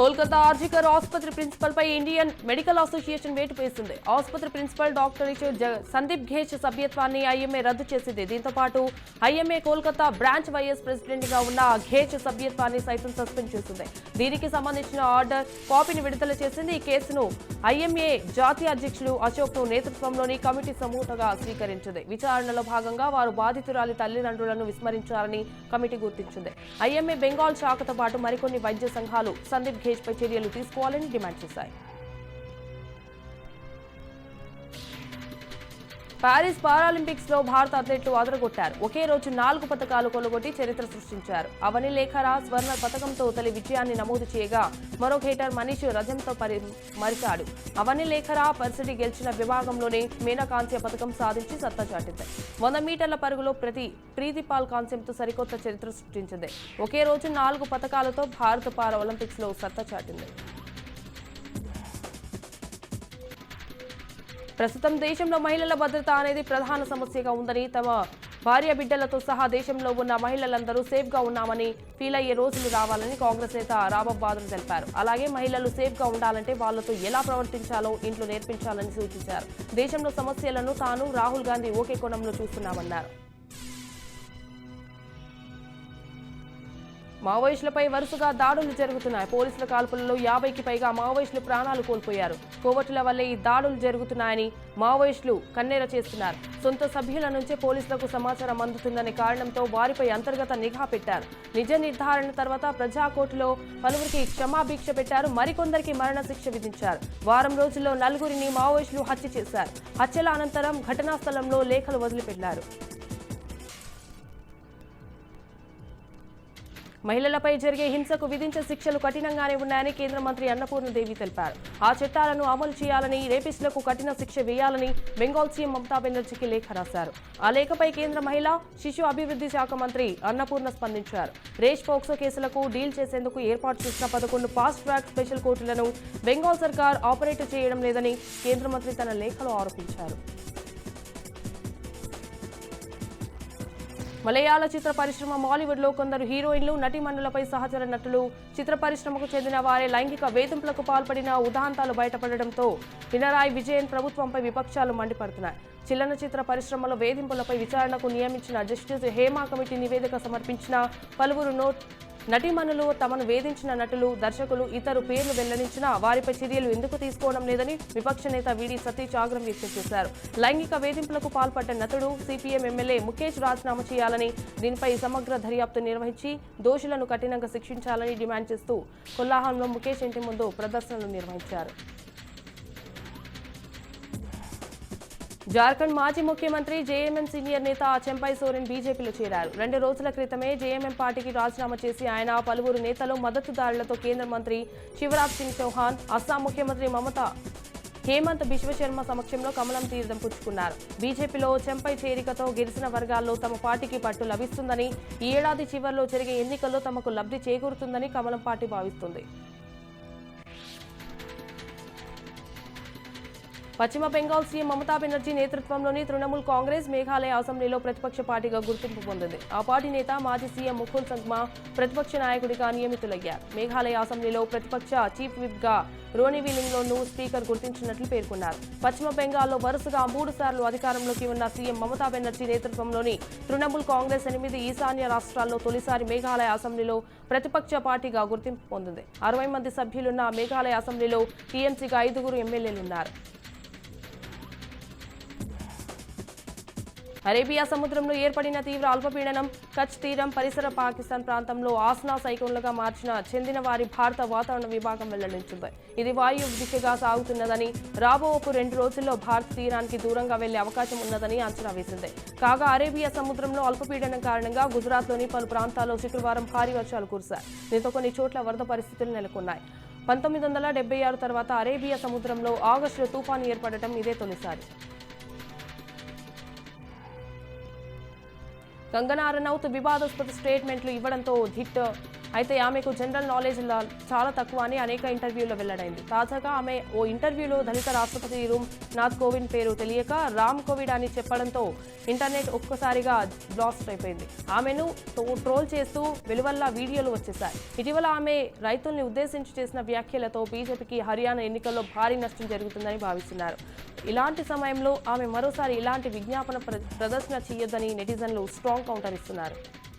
కోల్కతా ఆర్జికర్ ఆసుపత్రి ప్రిన్సిపల్ పై Indian Medical Association వేటు వేసింది. ఆసుపత్రి ప్రిన్సిపల్ డాక్టర్ సందీప్ ఘేష్ సభ్యత్వాన్ని ఐఎంఏ రద్దు చేసింది. దీంతో పాటు ఐఎంఏ కోల్కతా బ్రాంచ్ వైఎస్ ప్రెసిడెంట్గా ఉన్న ఘేష్ సభ్యత్వాన్ని సైతం సస్పెండ్ చేసింది. దీనికి సంబంధించిన ఆర్డర్ కాపీని విడుదల చేసింది. ఈ కేసును ఐఎంఏ జాతీయ అధ్యక్షుడు అశోక్ను నేతృత్వంలోని కమిటీ సమూహంగా స్వీకరించింది. విచారణలో భాగంగా వారు బాధితురాలి తల్లిదండ్రులను విస్మరించారని కమిటీ గుర్తించింది. ఐఎంఏ బెంగాల్ శాఖతో పాటు మరికొన్ని వైద్య సంఘాలు సందీప్ ఘేష్ పై చర్యలు తీసుకోవాలని డిమాండ్ చేశాయి పారిస్ పారాలింపిక్స్లో భారత అథ్లెట్లు అదరగొట్టారు. ఒకే రోజు నాలుగు పథకాలు కొలగొట్టి చరిత్ర సృష్టించారు. అవని లేఖరా స్వర్ణ పథకంతో తొలి విజయాన్ని నమోదు చేయగా మరో హేటర్ మనీష్ రజంతో పరి మరిచాడు. అవని లేఖరా పరిస్థితి గెలిచిన విభాగంలోనే మీనా కాంస్య పథకం సాధించి సత్తా చాటింది. వంద మీటర్ల పరుగులో ప్రతి ప్రీతిపాల్ కాంస్యంతో సరికొత్త చరిత్ర సృష్టించింది. ఒకే రోజు నాలుగు పథకాలతో భారత పారా ఒలింపిక్స్లో సత్తా చాటింది. ప్రస్తుతం దేశంలో మహిళల భద్రత అనేది ప్రధాన సమస్యగా ఉందని తమ భార్య బిడ్డలతో సహా దేశంలో ఉన్న మహిళలందరూ సేఫ్గా ఉన్నామని ఫీల్ అయ్యే రోజులు రావాలని కాంగ్రెస్ నేత రాబబ్ బాదులు తెలిపారు. అలాగే మహిళలు సేఫ్గా ఉండాలంటే వాళ్ళతో ఎలా ప్రవర్తించాలో ఇంట్లో నేర్పించాలని సూచించారు. దేశంలో సమస్యలను తాను రాహుల్ గాంధీ ఓకే కోణంలో చూస్తున్నామన్నారు. మావోయిస్టులపై వరుసగా దాడులు జరుగుతున్నాయి. పోలీసుల కాల్పులలో యాభైకి పైగా మావోయిస్టులు ప్రాణాలు కోల్పోయారు. కోవటుల వల్లే ఈ దాడులు జరుగుతున్నాయని మావోయిస్టులు కన్నెర చేస్తున్నారు. సొంత సభ్యుల నుంచే పోలీసులకు సమాచారం అందుతుందనే కారణంతో వారిపై అంతర్గత నిఘా పెట్టారు. నిజ నిర్ధారణ తర్వాత ప్రజాకోర్టులో పలువురికి క్షమాభిక్ష పెట్టారు. మరికొందరికి మరణ శిక్ష విధించారు. వారం రోజుల్లో నలుగురిని మావోయిస్టులు హత్య చేశారు. హత్యల అనంతరం ఘటనా స్థలంలో లేఖలు వదిలిపెట్టారు. మహిళలపై జరిగే హింసకు విధించే శిక్షలు కఠినంగానే ఉన్నాయని కేంద్ర మంత్రి అన్నపూర్ణదేవి తెలిపారు. ఆ చట్టాలను అమలు చేయాలని రేపిస్టులకు కఠిన శిక్ష వేయాలని బెంగాల్ సీఎం మమతా బెనర్జీకి లేఖ రాశారు. ఆ లేఖపై కేంద్ర మహిళా శిశు అభివృద్ధి శాఖ మంత్రి అన్నపూర్ణ స్పందించారు. రేష్ పోక్సో కేసులకు డీల్ చేసేందుకు ఏర్పాటు చేసిన పదకొండు ఫాస్ట్ ట్రాక్ స్పెషల్ కోర్టులను బెంగాల్ సర్కార్ ఆపరేట్ చేయడం లేదని కేంద్ర మంత్రి తన లేఖలో ఆరోపించారు. మలయాళ చిత్ర పరిశ్రమ మాలీవుడ్లో కొందరు హీరోయిన్లు నటీమణులపై సహచర నటులు చిత్ర పరిశ్రమకు చెందిన వారే లైంగిక వేధింపులకు పాల్పడిన ఉదాంతాలు బయటపడడంతో పినరాయి విజయన్ ప్రభుత్వంపై విపక్షాలు మండిపడుతున్నాయి. చిల్లన చిత్ర పరిశ్రమలో వేధింపులపై విచారణకు నియమించిన జస్టిస్ హేమా కమిటీ నివేదిక సమర్పించిన పలువురు నోట్ నటీమణులు తమను వేధించిన నటులు దర్శకులు ఇతరు పేర్లు వెల్లడించినా వారిపై చర్యలు ఎందుకు తీసుకోవడం లేదని విపక్ష నేత వీడి సతీష్ ఆగ్రహం వ్యక్తం చేశారు. లైంగిక వేధింపులకు పాల్పడ్డ నటుడు సిపిఎం ఎమ్మెల్యే ముఖేష్ రాజీనామా చేయాలని దీనిపై సమగ్ర దర్యాప్తు నిర్వహించి దోషులను కఠినంగా శిక్షించాలని డిమాండ్ చేస్తూ కొల్లాహంలో ముఖేష్ ఇంటి ముందు ప్రదర్శనలు నిర్వహించారు. జార్ఖండ్ మాజీ ముఖ్యమంత్రి జేఎంఎం సీనియర్ నేత చెంపై సోరెన్ బీజేపీలో చేరారు. రెండు రోజుల క్రితమే జేఎంఎం పార్టీకి రాజీనామా చేసి ఆయన పలువురు నేతలు మద్దతుదారులతో కేంద్ర మంత్రి శివరాజ్ సింగ్ చౌహాన్ అస్సాం ముఖ్యమంత్రి మమతా హేమంత్ బిశ్వశర్మ సమక్షంలో కమలం తీర్థం పుచ్చుకున్నారు. బీజేపీలో చెంపై చేరికతో గెలిచిన వర్గాల్లో తమ పార్టీకి పట్టు లభిస్తుందని ఈ ఏడాది చివరిలో జరిగే ఎన్నికల్లో తమకు లబ్ధి చేకూరుతుందని కమలం పార్టీ భావిస్తుంది. పశ్చిమ బెంగాల్ సీఎం మమతా బెనర్జీ నేతృత్వంలోని తృణమూల్ కాంగ్రెస్ మేఘాలయ అసెంబ్లీలో ప్రతిపక్ష పార్టీగా గుర్తింపు పొందింది. ఆ పార్టీ నేత మాజీ సీఎం ముకుల్ సంగ్మా ప్రతిపక్ష నాయకుడిగా నియమితులయ్యారు. మేఘాలయ అసెంబ్లీలో ప్రతిపక్ష చీఫ్ విప్గా రోనివిలింగ్లోనూ స్పీకర్ గుర్తించినట్లు పేర్కొన్నారు. పశ్చిమ బెంగాల్లో వరుసగా మూడు సార్లు అధికారంలోకి ఉన్న సీఎం మమతా బెనర్జీ నేతృత్వంలోని తృణమూల్ కాంగ్రెస్ ఎనిమిది ఈశాన్య రాష్ట్రాల్లో తొలిసారి మేఘాలయ అసెంబ్లీలో ప్రతిపక్ష పార్టీగా గుర్తింపు పొందింది. అరవై మంది సభ్యులున్న మేఘాలయ అసెంబ్లీలో టీఎంసీగా ఐదుగురు ఎమ్మెల్యేలున్నారు. అరేబియా సముద్రంలో ఏర్పడిన తీవ్ర అల్పపీడనం కచ్ తీరం పరిసర పాకిస్తాన్ ప్రాంతంలో ఆస్నా సైకోన్లుగా మార్చిన చెందిన వారి భారత వాతావరణ విభాగం వెల్లడించింది. ఇది వాయు దిశగా సాగుతున్నదని రాబోపు రెండు రోజుల్లో భారత తీరానికి దూరంగా వెళ్ళే అవకాశం ఉన్నదని అంచనా వేసింది. కాగా అరేబియా సముద్రంలో అల్పపీడనం కారణంగా గుజరాత్లోని పలు ప్రాంతాల్లో శుక్రవారం భారీ వర్షాలు కురిశాయి. దీంతో కొన్ని చోట్ల వరద పరిస్థితులు నెలకొన్నాయి. పంతొమ్మిది వందల డెబ్బై ఆరు తర్వాత అరేబియా సముద్రంలో ఆగస్టులో తుఫాను ఏర్పడటం ఇదే తొలిసారి. కంగనా రనౌత్ వివాదాస్పద స్టేట్మెంట్లు ఇవ్వడంతో ధిట్ అయితే ఆమెకు జనరల్ నాలెడ్జ్ లా- చాలా తక్కువ అని అనేక ఇంటర్వ్యూలో వెల్లడైంది. తాజాగా ఆమె ఓ ఇంటర్వ్యూలో దళిత రాష్ట్రపతి రూమ్ నాథ్ కోవింద్ పేరు తెలియక రామ్ కోవిడ్ అని చెప్పడంతో ఇంటర్నెట్ ఒక్కసారిగా బ్లాస్ట్ అయిపోయింది. ఆమెను ట్రోల్ చేస్తూ వెలువల్ల వీడియోలు వచ్చేశాయి. ఇటీవల ఆమె రైతుల్ని ఉద్దేశించి చేసిన వ్యాఖ్యలతో బీజేపీకి హర్యానా ఎన్నికల్లో భారీ నష్టం జరుగుతుందని భావిస్తున్నారు. ఇలాంటి సమయంలో ఆమె మరోసారి ఇలాంటి విజ్ఞాపన ప్ర- ప్రదర్శన చేయొద్దని నెటిజన్లు స్ట్రాంగ్ కౌంటర్ ఇస్తున్నారు.